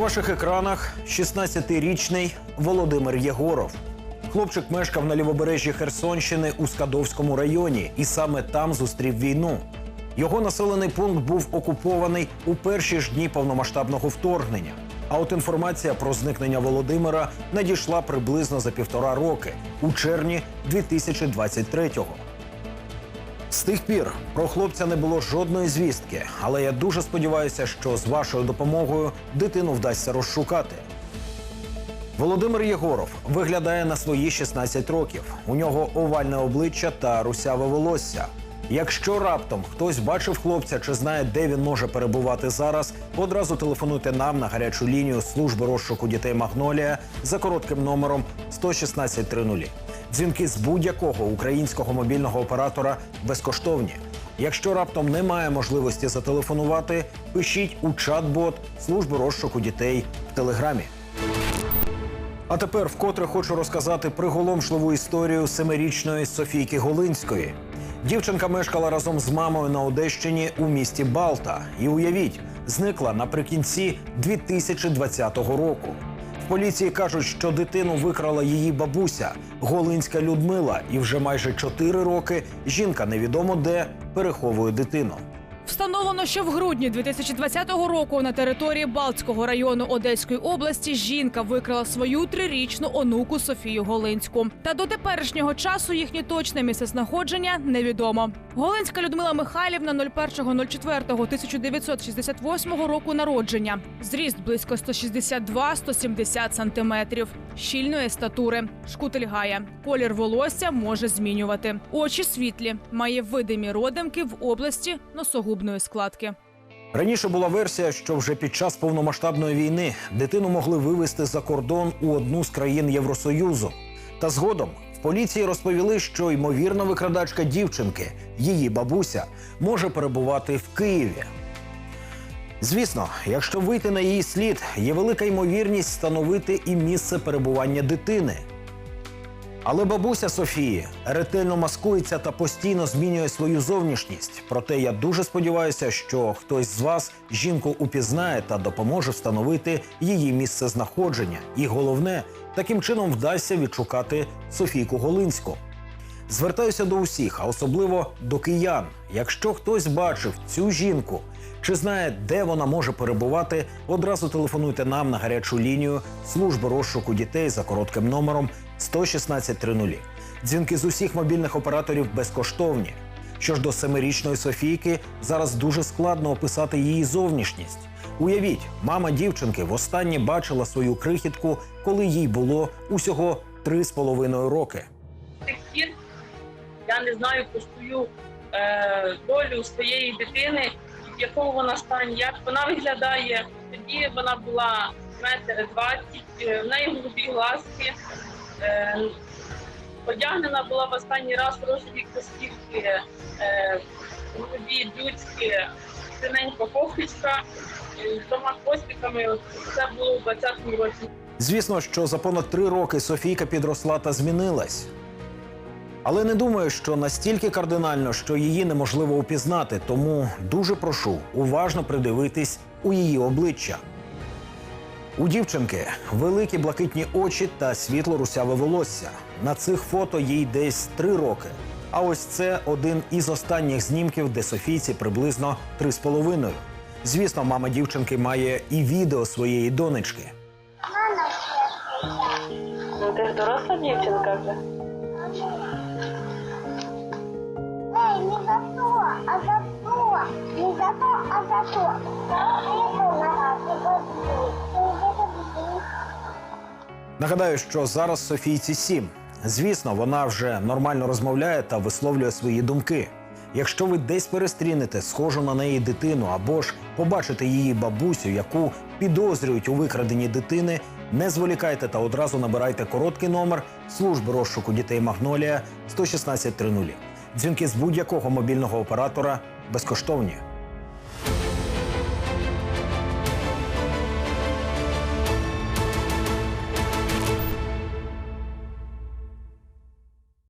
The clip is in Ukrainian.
ваших екранах 16-річний Володимир Єгоров. Хлопчик мешкав на лівобережжі Херсонщини у Скадовському районі і саме там зустрів війну. Його населений пункт був окупований у перші ж дні повномасштабного вторгнення. А от інформація про зникнення Володимира надійшла приблизно за півтора роки у червні 2023-го. З тих пір про хлопця не було жодної звістки, але я дуже сподіваюся, що з вашою допомогою дитину вдасться розшукати. Володимир Єгоров виглядає на свої 16 років. У нього овальне обличчя та русяве волосся. Якщо раптом хтось бачив хлопця чи знає, де він може перебувати зараз, одразу телефонуйте нам на гарячу лінію служби розшуку дітей Магнолія за коротким номером 11630. Дзвінки з будь-якого українського мобільного оператора безкоштовні. Якщо раптом немає можливості зателефонувати, пишіть у чат-бот служби розшуку дітей в телеграмі. А тепер вкотре хочу розказати приголомшливу історію семирічної Софійки Голинської. Дівчинка мешкала разом з мамою на Одещині у місті Балта. І уявіть, зникла наприкінці 2020 року. Поліції кажуть, що дитину викрала її бабуся Голинська Людмила, і вже майже 4 роки жінка невідомо де переховує дитину. Встановлено, що в грудні 2020 року на території Балтського району Одеської області жінка викрала свою трирічну онуку Софію Голинську. Та до теперішнього часу їхнє точне місцезнаходження невідомо. Голинська Людмила Михайлівна 01.04.1968 року народження. Зріст близько 162-170 сантиметрів. Щільної статури. Шкутильгає. Колір волосся може змінювати. Очі світлі. Має видимі родимки в області носогубної складки. Раніше була версія, що вже під час повномасштабної війни дитину могли вивезти за кордон у одну з країн Євросоюзу. Та згодом в поліції розповіли, що ймовірна викрадачка дівчинки, її бабуся, може перебувати в Києві. Звісно, якщо вийти на її слід, є велика ймовірність встановити і місце перебування дитини. Але бабуся Софії ретельно маскується та постійно змінює свою зовнішність. Проте я дуже сподіваюся, що хтось з вас жінку упізнає та допоможе встановити її місце знаходження. І головне, таким чином вдасться відшукати Софійку Голинську. Звертаюся до усіх, а особливо до киян. Якщо хтось бачив цю жінку чи знає, де вона може перебувати, одразу телефонуйте нам на гарячу лінію служби розшуку дітей за коротким номером 11630. Дзвінки з усіх мобільних операторів безкоштовні. Що ж до семирічної Софійки, зараз дуже складно описати її зовнішність. Уявіть, мама дівчинки востаннє бачила свою крихітку, коли їй було усього три з половиною роки. тих пір я не знаю про свою е, долю своєї дитини, в якому вона стані, як вона виглядає. Тоді вона була метр двадцять, е, в неї голубі глазки. Е, одягнена була в останній раз розові костівки, е, голубі блюдські, синенька кофточка е, з двома хвостиками. Це було у 20-му році. Звісно, що за понад три роки Софійка підросла та змінилась. Але не думаю, що настільки кардинально, що її неможливо упізнати, тому дуже прошу уважно придивитись у її обличчя. У дівчинки великі блакитні очі та світло русяве волосся. На цих фото їй десь три роки. А ось це один із останніх знімків, де Софійці приблизно три з половиною. Звісно, мама дівчинки має і відео своєї донечки. Ну ти ж доросла дівчинка вже. Эй, не за то, а за то. Не за то, а за то. Нагадаю, що зараз Софійці сім. Звісно, вона вже нормально розмовляє та висловлює свої думки. Якщо ви десь перестрінете схожу на неї дитину або ж побачите її бабусю, яку підозрюють у викраденні дитини, не зволікайте та одразу набирайте короткий номер служби розшуку дітей Магнолія 11630. Дзвінки з будь-якого мобільного оператора безкоштовні.